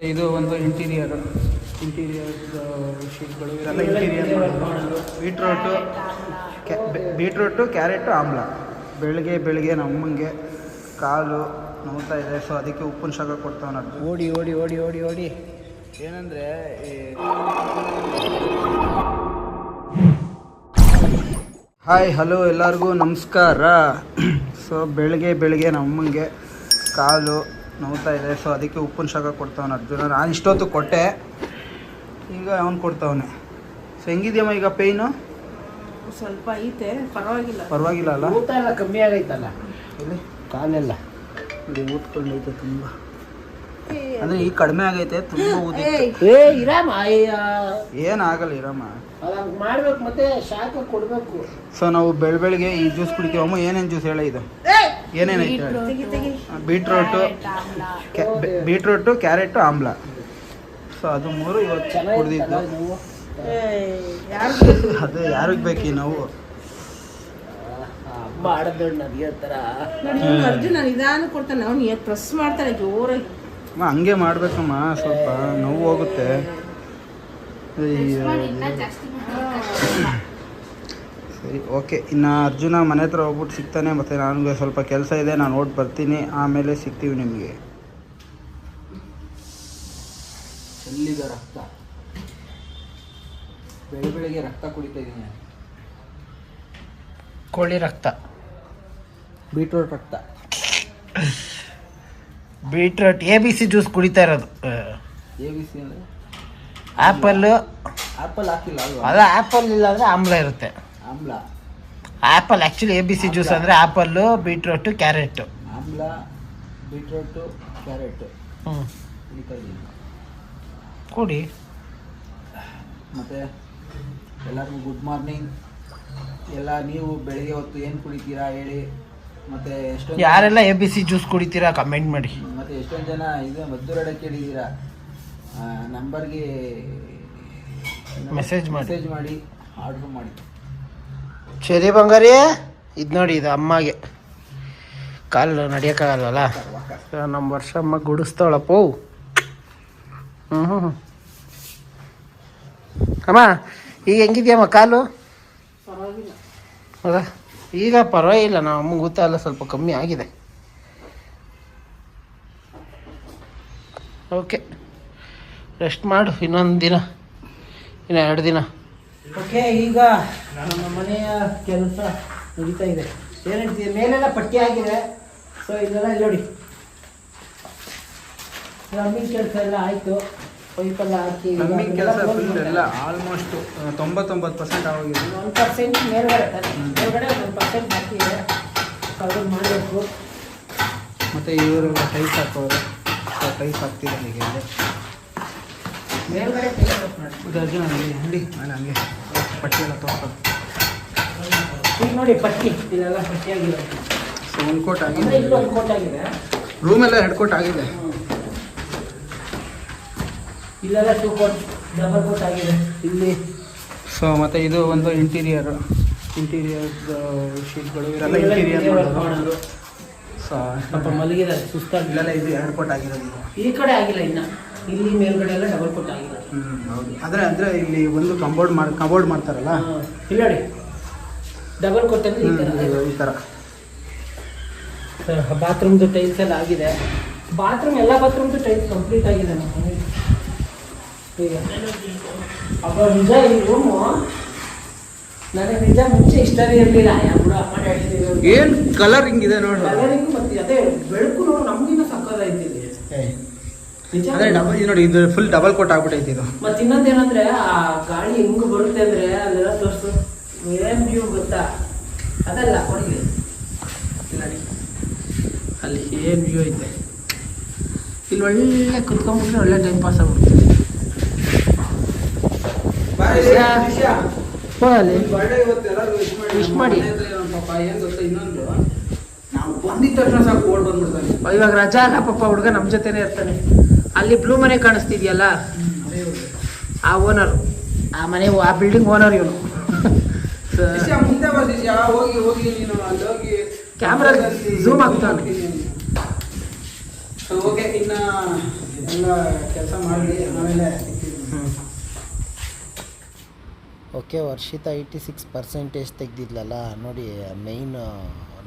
ಇದು ಒಂದು interior interior ಶೀಟ್ಗಳು ಇವೆಲ್ಲ ಇಂಟೀರಿಯರ್ ಬೀಟ್ರೋಟು ಬೀಟ್ರೋಟು ಕ್ಯಾರೆಟು ಆಮ್ಲ. ಬೆಳಗ್ಗೆ ಬೆಳಗ್ಗೆ ನಮ್ಮಂಗೆ ಕಾಲು ನೋಡ್ತಾ ಇದೆ ಸೊ ಅದಕ್ಕೆ ಉಪ್ಪಿನ ಶಾಖ ಕೊಡ್ತಾವನ ಓಡಿ ಓಡಿ ಓಡಿ ಓಡಿ ಓಡಿ. ಏನಂದರೆ ಹಾಯ್ ಹಲೋ ಎಲ್ಲರಿಗೂ ನಮಸ್ಕಾರ. ಸೊ ಬೆಳಗ್ಗೆ ಬೆಳಗ್ಗೆ ನಮ್ಮಂಗೆ ಕಾಲು ನೋವ್ತಾ ಇದೆ ಸೊ ಅದಕ್ಕೆ ಉಪ್ಪಿನ ಶಾಖ ಕೊಡ್ತಾವನು ಅರ್ಜುನ. ನಾನು ಇಷ್ಟೊತ್ತು ಕೊಟ್ಟೆ. ಈಗ ಅವನು ಕೊಡ್ತಾವನೆ. ಸೊ ಹೆಂಗಿದೆಯಮ್ಮ ಈಗ ಪೇಯ್ನು ಸ್ವಲ್ಪ ಐತೆ. ಪರವಾಗಿಲ್ಲ. ಪರವಾಗಿಲ್ಲ ಅಲ್ಲ? ಊಟ ಎಲ್ಲ ಕಮ್ಮಿ ಆಗೈತಲ್ಲ? ಇಲ್ಲಿ ಕಾಲೆಲ್ಲ. ಇಲ್ಲಿ ಊದ್ಕೊಂಡೈತೆ ತುಂಬ. ಅಂದ್ರೆ ಈಗ ಕಡಿಮೆ ಆಗೈತೆ ತುಂಬ ಊದಿತ್ತು. ಏ ಇರಾಮ ಏನಾಗಲ್ಲ ಇರಮ್ಮ ಅದಂಗ್ ಮಾಡ್ಬೇಕು ಮತ್ತೆ ಶಾಖ ಕೊಡ್ಬೇಕು. ಸೊ ನಾವು ಬೆಳ ಬೆಳಿಗ್ಗೆ ಈ ಜ್ಯೂಸ್ ಕುಡಿತೀವಮ್ಮ. ಏನೇನು ಜ್ಯೂಸ್ ಹೇಳ ಇದು? ಏನೇನೈತೆ ಬೀಟ್ರೂಟು ಬೀಟ್ರೋಟು ಕ್ಯಾರೆಟು ಆಮ್ಲ. ಸೊ ಅದು ಮೂರು ಇವತ್ತು ಕುಡಿದಿದ್ದು. ಅದು ಯಾರಿಗೆ ಬೇಕು ನಾವು? ಪ್ರೆಸ್ ಮಾಡ್ತಾನೆ ಜೋರಾಗಿ. ಅಮ್ಮ ಹಂಗೆ ಮಾಡ್ಬೇಕಮ್ಮ ಸ್ವಲ್ಪ ನೋವು ಹೋಗುತ್ತೆ. ಸರಿ ಓಕೆ. ಇನ್ನು ಅರ್ಜುನ ಮನೆ ಹತ್ರ ಹೋಗ್ಬಿಟ್ಟು ಸಿಗ್ತಾನೆ ಮತ್ತು ನನಗೆ ಸ್ವಲ್ಪ ಕೆಲಸ ಇದೆ ನಾನು ಓಟ್ ಬರ್ತೀನಿ ಆಮೇಲೆ ಸಿಗ್ತೀವಿ ನಿಮಗೆ. ಚೆಲ್ಲಿದ ರಕ್ತ. ಬೆಳಿ ಬೆಳಿಗ್ಗೆ ರಕ್ತ ಕುಡಿತಾ ಇದ್ದೀನಿ ಕೋಳಿ ರಕ್ತ. ಬೀಟ್ರೂಟ್ ರಕ್ತ. Beetroot A B C juice ಕುಡಿತಾ ಇರೋದು. ಎ ಬಿ ಸಿ ಅಂದರೆ? ಆ್ಯಪಲ್ಲು. ಆ್ಯಪಲ್ ಹಾಕಿಲ್ಲ ಅಲ್ಲ ಅದ ಆ್ಯಪಲ್ ಇಲ್ಲ ಅಂದರೆ ಆಮ್ಲ ಇರುತ್ತೆ. ಆಮ್ಲ. Apple actually A B C juice ಅಂದರೆ ಆ್ಯಪಲ್ಲು ಬೀಟ್ರೋಟು ಕ್ಯಾರೆಟು ಆಮ್ಲ ಬೀಟ್ರೋಟು ಕ್ಯಾರೆಟ್ ಹ್ಞೂ ಕುಡಿತಾ ಇದ್ದೀನಿ ಕುಡಿ. ಮತ್ತು ಎಲ್ಲರಿಗೂ ಗುಡ್ ಮಾರ್ನಿಂಗ್ ಎಲ್ಲ ನೀವು ಬೆಳಿಗ್ಗೆ ಹೊತ್ತು ಏನು ಕುಡಿತೀರಾ ಹೇಳಿ. ಮತ್ತೆ ಎಷ್ಟೊಂದು ಯಾರೆಲ್ಲ ಎ ಬಿ ಸಿ ಜ್ಯೂಸ್ ಕುಡಿತೀರಾ ಕಮೆಂಟ್ ಮಾಡಿ. ಮತ್ತೆ ಎಷ್ಟೊಂದು ಜನ ಇದು ಮದ್ದೂರಡ ಕೇಳಿದ್ದೀರಾ ನಂಬರ್ಗೆ ಮೆಸೇಜ್ ಮಾಡಿ. ಮೆಸೇಜ್ ಮಾಡಿ ಆರ್ಡ್ರ್ ಮಾಡಿ. ಸರಿ ಬಂಗಾರಿ ಇದು ನೋಡಿ, ಇದು ಅಮ್ಮಗೆ. ಕಾಲು ನಡಿಯೋಕ್ಕಾಗಲ್ಲ ನಮ್ಮ ವರ್ಷ ಅಮ್ಮ ಗುಡಿಸ್ತಾಳಪ್ಪ. ಹ್ಞೂ ಹ್ಞೂ ಅಮ್ಮ, ಈಗ ಹೆಂಗಿದ್ಯಮ್ಮ ಕಾಲು? ಹೌದಾ ಈಗ ಪರವಾಗಿಲ್ಲ. ನಾವು ಅಮ್ಮಗೆ ಗೊತ್ತಾಗಲ್ಲ ಎಲ್ಲ ಸ್ವಲ್ಪ ಕಮ್ಮಿ ಆಗಿದೆ. ಓಕೆ. ರೆಸ್ಟ್ ಮಾಡು, ಇನ್ನೊಂದು ದಿನ. ಇನ್ನು ಎರಡು ದಿನ. ಓಕೆ ಈಗ ನಮ್ಮ ಮನೆಯ ಕೆಲಸ ನಡೀತಾ ಇದೆ. ಏನಿದೆ ಮೇಲೆಲ್ಲ ಪಟ್ಟಿ ಆಗಿದೆ. ಸೊ ಇದೆಲ್ಲ ಇಲ್ಲಿ ನೋಡಿ. ನಮ್ಮಿನ ಕೆಲಸ ಎಲ್ಲ ಆಯಿತು. ಪೈಪೆಲ್ಲ ಹಾಕಿ ನಮಗೆ ಕೆಲಸ ಫುಲ್ ಎಲ್ಲ ಆಲ್ಮೋಸ್ಟ್ ತೊಂಬತ್ತೊಂಬತ್ತು ಪರ್ಸೆಂಟ್ ಆಗೋಗಿದೆ. ಒಂದು ಪರ್ಸೆಂಟ್ ಮೇಲ್ಗಡೆ ಮೇಲ್ಗಡೆ ಒಂದು ಪರ್ಸೆಂಟ್ ಹಾಕಿದೆ ಅದನ್ನು ಮಾಡಬೇಕು. ಮತ್ತು ಇವರು ಟೈಸ್ ಹಾಕೋರು ಟೈಸ್ ಹಾಕ್ತಿದ್ದಾರೆ ಈಗ ಮೇಲ್ಗಡೆ ಅಲ್ಲಿ ಹಂಡಿ ಮೇಲೆ ಹಂಗೆ ಪಟ್ಟಿ ಎಲ್ಲ ತೋರ್ಸೋದು ಈಗ ನೋಡಿ ಪಟ್ಟಿ. ಇಲ್ಲೆಲ್ಲ ಪಟ್ಟಿ ಆಗಿದೆ. ಸೊ ಒಂದು ಕೋಟ್ ಆಗಿದೆ ಇಲ್ಲೊಂದು ಕೋಟ್ ಆಗಿದೆ ರೂಮೆಲ್ಲ ಎರಡು ಕೋಟ್ ಆಗಿದೆ. ಇಲ್ಲೆಲ್ಲ ಟೂ ಕೋಟ್ ಡಬಲ್ ಕೋಟ್ ಆಗಿದೆ. ಇಲ್ಲಿ. ಸೊ ಮತ್ತು ಇದು ಒಂದು ಇಂಟೀರಿಯರ್ ಇಂಟೀರಿಯರ್ ಶೀಟ್ಗಳು ಇವೆಲ್ಲ ಇಂಟೀರಿಯರ್ ಮಾಡೋದು. ಸೊ ಸ್ವಲ್ಪ ಮಲಗಿದ್ದಾರೆ ಸುಸ್ತಾಗಿ. ಇಲ್ಲೆಲ್ಲ ಇದು ಎರಡು ಕೋಟ್ ಆಗಿರೋದು ಈ ಕಡೆ ಆಗಿಲ್ಲ ಇನ್ನ. ಇಲ್ಲಿ ಮೇಲ್ಗಡೆ ಎಲ್ಲ ಡಬಲ್ ಕೋಟ್ ಆಗಿದೆ ಹೌದು. ಆದರೆ ಅಂದರೆ ಇಲ್ಲಿ ಒಂದು ಕಂಬೌಂಡ್ ಮಾಡಿ ಕಂಬೌಂಡ್ ಮಾಡ್ತಾರಲ್ಲ? ಇಲ್ಲಡಿ ಇಲ್ಲಿ ನೋಡಿ ಡಬಲ್ ಕೋಟ್ ಅಂದ್ರೆ ಈ ಥರ ಹ್ಮ್, ಈ ಥರ ಬಾತ್ರೂಮ್ದು ಟೈಲ್ಸ್ ಎಲ್ಲ ಆಗಿದೆ. ಬಾತ್ರೂಮ್ ಎಲ್ಲ ಬಾತ್ರೂಮ್ದು ಟೈಲ್ಸ್ ಕಂಪ್ಲೀಟ್ ಆಗಿದೆ ನಮ್ಮ ಈಗ ನಿಜ ಈ ರೂಮು ನನಗೆ ನಿಜ ಮುಂಚೆ ಇಷ್ಟನೇ ಇರಲಿಲ್ಲ. ಅಮ್ಮ ಡ್ಯಾಡಿ ಏನು ಕಲರ್ ಹಿಂಗಿದೆ ನೋಡಿ. ಕಲರಿಂಗ್ ಮತ್ತೆ ಅದೇ ಬೆಳಕು ನಿಜ? ಅದೇ ಡಬಲ್ ಇದು ನೋಡಿ ಇದು ಫುಲ್ ಡಬಲ್ ಕೋಟ್ ಆಗ್ಬಿಟ್ಟೈತಿ ಇದು. ಮತ್ತೆ ಇನ್ನೊಂದೇನಂದ್ರೆ ಆ ಗಾಳಿ ಹೆಂಗ್ ಬರುತ್ತೆ ಅಂದ್ರೆ ಅಲ್ಲೆಲ್ಲ ತೋರಿಸು. ಏನ್ ವ್ಯೂ ಗೊತ್ತಾ? ಅದಲ್ಲ ಕೊಡಿ ನೋಡಿ. ಅಲ್ಲಿ ಏನ್ ವ್ಯೂ ಐತೆ? ಇಲ್ಲಿ ಒಳ್ಳೆ ಕುತ್ಕೊಂಡ್ಬಿಟ್ರೆ ಒಳ್ಳೆ ಟೈಮ್ ಪಾಸ್ ಆಗ್ಬಿಡುತ್ತೆ. ವಿಶ್ ಮಾಡಿ. ಪಾಪ ಏನು ಗೊತ್ತಾ ಇನ್ನೊಂದು? ನಾವು ಬಂದಿದ್ದ ತಕ್ಷಣ ಸಾಕು ಓಡ್ ಬಂದ್ಬಿಡ್ತಾನೆ. ಇವಾಗ ರಜಾ ಅಲ್ಲ ಪಾಪ ಹುಡುಗ ನಮ್ಮ ಜೊತೆನೇ ಇರ್ತಾನೆ. ಅಲ್ಲಿ ಬ್ಲೂ ಮನೆ ಕಾಣಿಸ್ತಿದ್ಯಲ್ಲ? ಆ ಓನರ್ ಆ ಮನೆ ಆ ಬಿಲ್ಡಿಂಗ್ ಓನರ್ ಇವನು. ಕ್ಯಾಮ್ರಾ ಮುಂದೆ ಬಾ ಶಿಷ್ಯ ಹೋಗಿ ಹೋಗಿ ನೀನು ಅಲ್ಲಿ ಹೋಗಿ. Camera zoom ಆಗ್ತಾನೆ. ಓಕೆ ಇನ್ನ ಎಲ್ಲ ಕೆಲಸ ಮಾಡಿ ಆಮೇಲೆ okay Varshita eighty six percentage ತೆಗ್ದಿದ್ಲಲ್ಲ? ನೋಡಿ ಮೈನ್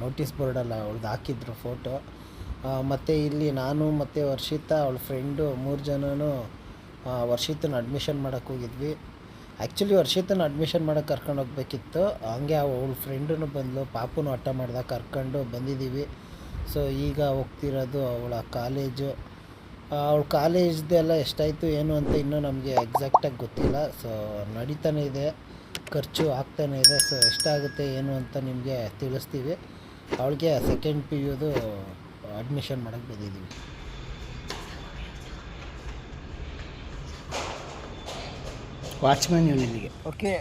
ನೋಟಿಸ್ ಬೋರ್ಡಲ್ಲ ಅವ್ರದ್ದು ಹಾಕಿದ್ರು ಫೋಟೋ ಮತ್ತು ಇಲ್ಲಿ ನಾನು ಮತ್ತು ವರ್ಷಿತ, ಅವಳ ಫ್ರೆಂಡು ಮೂರು ಜನನೂ ವರ್ಷಿತನ ಅಡ್ಮಿಷನ್ ಮಾಡೋಕ್ಕೆ ಹೋಗಿದ್ವಿ. ಆ್ಯಕ್ಚುಲಿ ವರ್ಷಿತನ ಅಡ್ಮಿಷನ್ ಮಾಡೋಕ್ಕೆ ಕರ್ಕೊಂಡು ಹೋಗ್ಬೇಕಿತ್ತು. ಹಂಗೆ ಅವಳ ಫ್ರೆಂಡೂ ಬಂದಳು ಪಾಪುನು ಹಠ ಮಾಡ್ದಾಗ ಕರ್ಕೊಂಡು ಬಂದಿದ್ದೀವಿ ಸೊ ಈಗ ಹೋಗ್ತಿರೋದು ಅವಳ ಕಾಲೇಜು ಅವಳ ಕಾಲೇಜ್ದೆಲ್ಲ ಎಷ್ಟಾಯಿತು, ಏನು ಅಂತ ಇನ್ನೂ ನಮಗೆ ಎಕ್ಸಾಕ್ಟಾಗಿ ಗೊತ್ತಿಲ್ಲ. ಸೊ ನಡೀತಾನೆ ಇದೆ, ಖರ್ಚು ಆಗ್ತಾನೆ ಇದೆ. ಸೊ ಎಷ್ಟಾಗುತ್ತೆ, ಏನು ಅಂತ ನಿಮಗೆ ತಿಳಿಸ್ತೀವಿ. ಅವಳಿಗೆ ಸೆಕೆಂಡ್ ಪಿ ಯುದು ಅಡ್ಮಿಷನ್ ಮಾಡೋಕ್ಕೆ ಬಂದಿದ್ದೀವಿ. ವಾಚ್ಮ್ಯಾನ್ ಯೂನಿಯನ್ಗೆ ಓಕೆ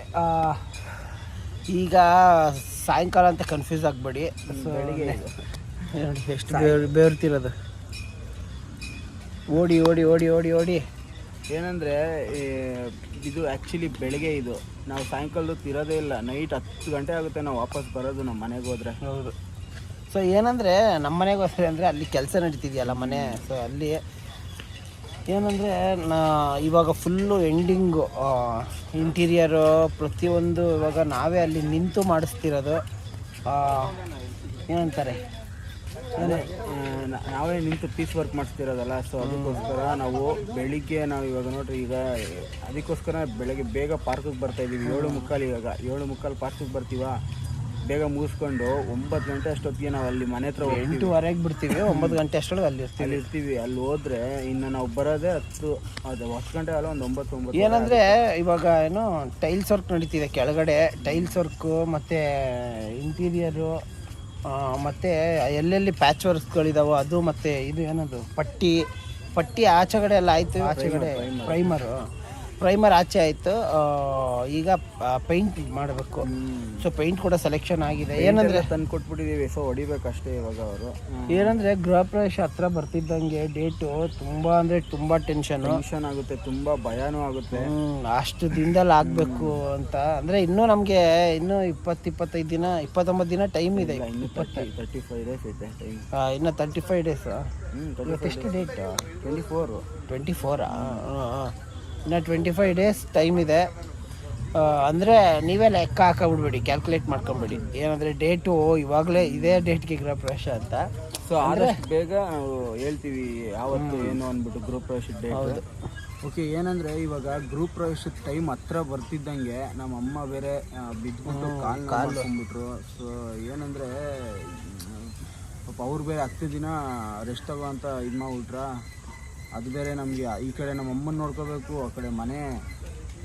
ಈಗ ಸಾಯಂಕಾಲ ಅಂತ ಕನ್ಫ್ಯೂಸ್ ಆಗಬೇಡಿ. ನೋಡಿ ಎಷ್ಟು ಬೇರ್ ಬೇರ್ತಿರೋದು ಓಡಿ ಓಡಿ ಓಡಿ ಓಡಿ ಓಡಿ. ಏನಂದರೆ ಇದು ಆ್ಯಕ್ಚುಲಿ ಬೆಳಗ್ಗೆ ಇದು. ನಾವು ಸಾಯಂಕಾಲದ ತಿರೋದೇ ಇಲ್ಲ. ನೈಟ್ ಹತ್ತು ಗಂಟೆ ಆಗುತ್ತೆ ನಾವು ವಾಪಸ್ ಬರೋದು ನಮ್ಮ ಮನೆಗೆ ಹೋದ್ರೆ. ಹೌದು. ಸೊ ಏನಂದರೆ ನಮ್ಮ ಮನೆಗೋಸ್ಕರ ಅಂದರೆ ಅಲ್ಲಿ ಕೆಲಸ ನಡೀತಿದೆಯಲ್ಲ ಮನೆ. ಸೊ ಅಲ್ಲಿ ಏನಂದರೆ, ನಾ ಇವಾಗ ಫುಲ್ಲು ಎಂಡಿಂಗು ಇಂಟೀರಿಯರು ಪ್ರತಿಯೊಂದು ಇವಾಗ ನಾವೇ ಅಲ್ಲಿ ನಿಂತು ಮಾಡಿಸ್ತಿರೋದು. ಏನಂತಾರೆ? ನಾವೇ ನಿಂತು ಪೀಸ್ ವರ್ಕ್ ಮಾಡಿಸ್ತಿರೋದಲ್ಲ ಸೊ ಅದಕ್ಕೋಸ್ಕರ ನಾವು ಬೆಳಿಗ್ಗೆ ನಾವು ಇವಾಗ ನೋಡ್ರಿ, ಈಗ ಅದಕ್ಕೋಸ್ಕರ ಬೆಳಗ್ಗೆ ಬೇಗ ಪಾರ್ಕಿಗೆ ಬರ್ತಾ ಇದ್ದೀವಿ ಏಳು ಮುಕ್ಕಾಲು ಇವಾಗ, ಏಳು ಮುಕ್ಕಾಲು ಪಾರ್ಕಿಗೆ ಬರ್ತೀವ? ಬೇಗ ಮುಗಿಸ್ಕೊಂಡು ಒಂಬತ್ತು ಗಂಟೆ ಅಷ್ಟೊತ್ತಿಗೆ ನಾವು ಅಲ್ಲಿ ಮನೆ ಹತ್ರ ಹೋಗ್ತೀವಿ. ಎಂಟೂವರೆಗೆ ಬಿಡ್ತೀವಿ ಒಂಬತ್ತು ಗಂಟೆ ಅಷ್ಟೊಳಗೆ ಅಲ್ಲಿ ಇರ್ತೀವಿ. ಅಲ್ಲಿ ಇರ್ತೀವಿ. ಅಲ್ಲಿ ಹೋದ್ರೆ ಇನ್ನು ನಾವು ಬರೋದೇ ಹತ್ತು ಅದು ಹತ್ತು ಗಂಟೆ ಅಲ್ಲ ಒಂದು ಒಂಬತ್ತು ಒಂಬತ್ತು ಏನಂದರೆ ಇವಾಗ ಏನು ಟೈಲ್ಸ್ ವರ್ಕ್ ನಡೀತಿದೆ ಕೆಳಗಡೆ. ಟೈಲ್ಸ್ ವರ್ಕು ಮತ್ತು ಇಂಟೀರಿಯರು ಮತ್ತು ಎಲ್ಲೆಲ್ಲಿ ಪ್ಯಾಚ್ ವರ್ಕ್ಗಳಿದಾವೋ ಅದು ಮತ್ತು ಇದು ಏನದು ಪಟ್ಟಿ. ಪಟ್ಟಿ ಆಚೆಗಡೆ ಎಲ್ಲ ಆಯಿತು ಆಚೆಗಡೆ ಪ್ರೈಮರು ಪ್ರೈಮರ್ ಆಚೆ ಆಯಿತು. ಈಗ ಪೇಂಟ್ ಮಾಡಬೇಕು. ಸೊ ಪೇಂಟ್ ಕೂಡ ಸೆಲೆಕ್ಷನ್ ಆಗಿದೆ. ಏನಂದರೆ ತಂದು ಕೊಟ್ಬಿಟ್ಟಿದ್ದೀವಿ ಸೊ ಹೊಡಿಬೇಕಷ್ಟೇ ಇವಾಗ ಅವರು. ಏನಂದರೆ ಗೃಹ ಪ್ರವೇಶ ಹತ್ರ ಬರ್ತಿದ್ದಂಗೆ ಡೇಟು ತುಂಬ ಅಂದರೆ ತುಂಬ ಟೆನ್ಷನ್ ಟೆನ್ಷನ್ ಆಗುತ್ತೆ ತುಂಬಾ ಭಯನೂ ಆಗುತ್ತೆ. ಅಷ್ಟು ದಿನದಲ್ಲಿ ಆಗಬೇಕು ಅಂತ. ಅಂದರೆ ಇನ್ನೂ ನಮಗೆ ಇನ್ನೂ ಇಪ್ಪತ್ತು ಇಪ್ಪತ್ತೈದು ದಿನ ಇಪ್ಪತ್ತೊಂಬತ್ತು ದಿನ ಟೈಮ್ ಇದೆ. ಇನ್ನು ತರ್ಟಿ ಫೈವ್ ಡೇಸ್ ಐತೆ ಟೈಮ್ ಇನ್ನು ತರ್ಟಿ ಫೈವ್ ಡೇಸ್ ಇವತ್ತೆಷ್ಟು ಡೇಟ್ ಟ್ವೆಂಟಿ ಫೋರು ಟ್ವೆಂಟಿ ಫೋರಾ ಇನ್ನು ಟ್ವೆಂಟಿ ಫೈವ್ ಡೇಸ್ ಟೈಮ್ ಇದೆ ಅಂದರೆ ನೀವೇ ಲೆಕ್ಕ ಹಾಕೊಂಬಿಡ್ಬೇಡಿ ಕ್ಯಾಲ್ಕುಲೇಟ್ ಮಾಡ್ಕೊಂಬಿಡಿ. ಏನಂದರೆ ಡೇಟು ಇವಾಗಲೇ ಇದೇ ಡೇಟ್ಗೆ ಗೃಹ ಪ್ರವೇಶ ಅಂತ. ಸೊ ಆದಷ್ಟು ಬೇಗ ನಾವು ಹೇಳ್ತೀವಿ ಯಾವತ್ತು ಏನು ಅಂದ್ಬಿಟ್ಟು ಗ್ರೂಪ್ ಪ್ರವೇಶದ ಡೇಟ್ ಓಕೆ ಏನಂದ್ರೆ ಇವಾಗ ಗ್ರೂಪ್ ಪ್ರವೇಶದ ಟೈಮ್ ಹತ್ರ ಬರ್ತಿದ್ದಂಗೆ ನಮ್ಮ ಅಮ್ಮ ಬೇರೆ ಬಿದ್ದುಬಿಟ್ಟು ಕಾಲು ಕಾಲು. ಬಂದ್ಬಿಟ್ರು ಸೊ ಏನಂದ್ರೆ ಪಾಪ ಅವ್ರು ಬೇರೆ ಹತ್ತು ದಿನ ರೆಸ್ಟ್ ತಗೋ ಅಂತ ಇದು ಮಾಡ್ಬಿಟ್ರ ಅದು ಬೇರೆ ನಮಗೆ ಈ ಕಡೆ ನಮ್ಮ ಅಮ್ಮನ ನೋಡ್ಕೋಬೇಕು ಆ ಕಡೆ ಮನೆ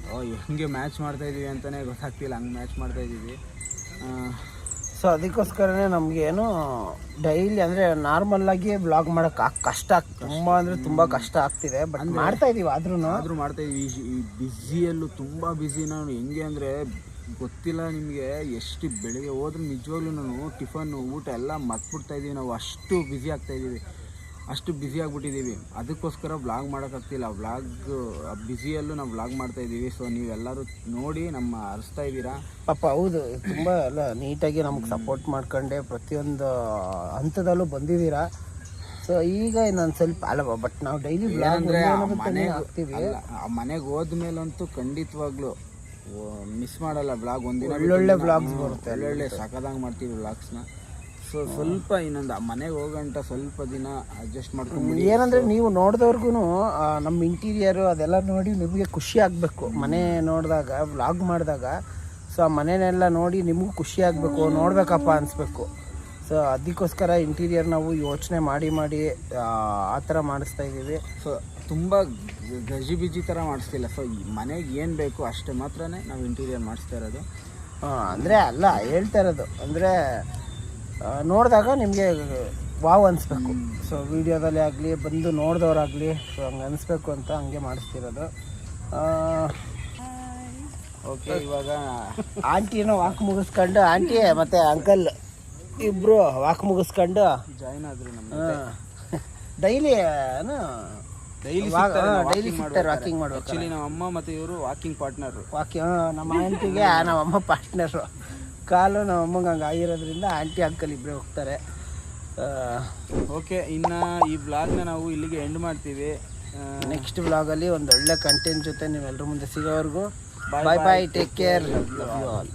ಓ, ಹೆಂಗೆ ಮ್ಯಾಚ್ ಮಾಡ್ತಾ ಇದೀವಿ ಅಂತಾನೆ ಗೊತ್ತಾಗ್ತಿಲ್ಲ ಹಂಗೆ ಮ್ಯಾಚ್ ಮಾಡ್ತಾ ಆ, ಸೊ ಅದಕ್ಕೋಸ್ಕರನೇ ನಮಗೇನು ಡೈಲಿ ಅಂದರೆ ನಾರ್ಮಲ್ಲಾಗಿ ಬ್ಲಾಗ್ ಮಾಡೋಕ್ಕೆ ಕಷ್ಟ ತುಂಬ ಅಂದರೆ ತುಂಬ ಕಷ್ಟ ಆಗ್ತಿದೆ ಬಟ್ ಮಾಡ್ತಾ ಇದೀವಿ ಆದ್ರೂ ಆದರೂ ಮಾಡ್ತಾ ಇದೀವಿ. ಈ- ಬಿಸಿಯಲ್ಲೂ ಬ್ಯುಸಿಯಲ್ಲೂ ತುಂಬ ಬ್ಯುಸಿ ನಾನು. ಹೆಂಗೆ ಅಂದರೆ ಗೊತ್ತಿಲ್ಲ ನಿಮಗೆ ಎಷ್ಟು ಬೆಳಿಗ್ಗೆ ಹೋದ್ರೆ ನಿಜವಾಗ್ಲೂ ನಾನು ಟಿಫನ್ನು ಊಟ ಎಲ್ಲ ಮರ್ತ್ಬಿಡ್ತಾ ಇದೀವಿ ನಾವು. ಅಷ್ಟು ಬ್ಯುಸಿ ಆಗ್ತಾ ಇದೀವಿ. ಅಷ್ಟು ಬ್ಯುಸಿ ಆಗಿಬಿಟ್ಟಿದ್ದೀವಿ ಅದಕ್ಕೋಸ್ಕರ ವ್ಲಾಗ್ ಮಾಡೋಕ್ಕಾಗ್ತಿಲ್ಲ. ವ್ಲಾಗ್ ಬ್ಯುಸಿಯಲ್ಲೂ ನಾವು ವ್ಲಾಗ್ ಮಾಡ್ತಾ ಇದ್ದೀವಿ ಸೊ ನೀವೆಲ್ಲರೂ ನೋಡಿ ನಮ್ಮ ಹರಿಸ್ತಾ ಇದ್ದೀರಾ? ಪಾಪ ಹೌದು. ತುಂಬ ಎಲ್ಲ ನೀಟಾಗಿ ನಮ್ಗೆ ಸಪೋರ್ಟ್ ಮಾಡ್ಕೊಂಡೆ ಪ್ರತಿಯೊಂದು ಹಂತದಲ್ಲೂ ಬಂದಿದ್ದೀರಾ? ಸೊ ಈಗ ಇನ್ನೊಂದು ಸ್ವಲ್ಪ ಅಲ್ಲ ಬಟ್ ನಾವು ಡೈಲಿ ಬ್ಲಾಗ್ ಆ ಮನೆಗೆ ಹಾಕ್ತೀವಿ. ಆ ಮನೆಗೆ ಹೋದ್ಮೇಲಂತೂ ಖಂಡಿತವಾಗ್ಲೂ ಮಿಸ್ ಮಾಡಲ್ಲ ಬ್ಲಾಗ್ ಒಂದಿನ ಒಳ್ಳೊಳ್ಳೆ ಬ್ಲಾಗ್ಸ್ ಬರುತ್ತೆ. ಒಳ್ಳೊಳ್ಳೆ ಸಖತ್ತಾಗಿ ಮಾಡ್ತೀವಿ ವ್ಲಾಗ್ಸ್ನ ಸೊ ಸ್ವಲ್ಪ ಇನ್ನೊಂದು ಆ ಮನೆಗೆ ಹೋಗಂಟ ಸ್ವಲ್ಪ ದಿನ ಅಡ್ಜಸ್ಟ್ ಮಾಡ್ಕೊಂಡು ಏನಂದ್ರೆ ನೀವು ನೋಡಿದವ್ರಿಗೂ ನಮ್ಮ ಇಂಟೀರಿಯರು ಅದೆಲ್ಲ ನೋಡಿ ನಿಮಗೆ ಖುಷಿ ಆಗಬೇಕು. ಮನೆ ನೋಡಿದಾಗ ವ್ಲಾಗ್ ಮಾಡಿದಾಗ. ಸೊ ಆ ಮನೆನೆಲ್ಲ ನೋಡಿ ನಿಮಗೂ ಖುಷಿ ಆಗಬೇಕು ನೋಡಬೇಕಪ್ಪ ಅನಿಸ್ಬೇಕು. ಸೊ ಅದಕ್ಕೋಸ್ಕರ ಇಂಟೀರಿಯರ್ ನಾವು ಯೋಚನೆ ಮಾಡಿ ಮಾಡಿ ಆ, ಥರ ಮಾಡಿಸ್ತಾ ಇದ್ದೀವಿ. ಸೊ ತುಂಬ ಗಜಿ ಬಿಜಿ ಥರ ಮಾಡಿಸ್ತಿಲ್ಲ. ಸೊ ಮನೆಗೆ ಏನು ಬೇಕು ಅಷ್ಟೇ ಮಾತ್ರನೇ ನಾವು ಇಂಟೀರಿಯರ್ ಮಾಡಿಸ್ತಾ ಇರೋದು. ಅಂದರೆ ಅಲ್ಲ ಹೇಳ್ತಾ ಇರೋದು. ಅಂದರೆ ನೋಡಿದಾಗ ನಿಮಗೆ ವಾವ್ ಅನಿಸ್ಬೇಕು. ಸೊ ವಿಡಿಯೋದಲ್ಲಿ ಆಗಲಿ ಬಂದು ನೋಡಿದವರಾಗಲಿ ಸೊ ಹಂಗೆ ಅನಿಸ್ಬೇಕು ಅಂತ ಹಂಗೆ ಮಾಡಿಸ್ತಿರೋದು. ಓಕೆ ಇವಾಗ ಆಂಟಿನೂ ವಾಕ್ ಮುಗಿಸ್ಕೊಂಡು ಆಂಟಿ ಮತ್ತು ಅಂಕಲ್ ಇಬ್ಬರು ವಾಕ್ ಮುಗಿಸ್ಕೊಂಡು ಜಾಯ್ನ್ ಆದರು ನಮ್ಮ ಡೈಲಿ ಡೈಲಿ ಡೈಲಿ ಸಿಗ್ತಾರೆ ವಾಕಿಂಗ್ ಮಾಡ್ಬೇಕು ಆ್ಯಕ್ಚುಲಿ ನಮ್ಮ ಅಮ್ಮ ಮತ್ತು ಇವರು ವಾಕಿಂಗ್ ಪಾರ್ಟ್ನರು ವಾಕಿಂಗ್ ನಮ್ಮ ಆಂಟಿಗೆ ನಮ್ಮ ಅಮ್ಮ ಪಾರ್ಟ್ನರು ಕಾಲು ನಮ್ಮ ಅಮ್ಮಂಗೆ ಹಂಗೆ ಆಗಿರೋದ್ರಿಂದ ಆಂಟಿ ಅಂಕಲ್ ಇಬ್ಬರೇ ಹೋಗ್ತಾರೆ. ಓಕೆ ಇನ್ನು ಈ ಬ್ಲಾಗ್ನ ನಾವು ಇಲ್ಲಿಗೆ ಎಂಡ್ ಮಾಡ್ತೀವಿ. ನೆಕ್ಸ್ಟ್ ಬ್ಲಾಗಲ್ಲಿ ಒಂದು ಒಳ್ಳೆ ಕಂಟೆಂಟ್ ಜೊತೆ ನೀವೆಲ್ಲರ ಮುಂದೆ ಸಿಗೋವರೆಗೂ. Bye bye take care love you all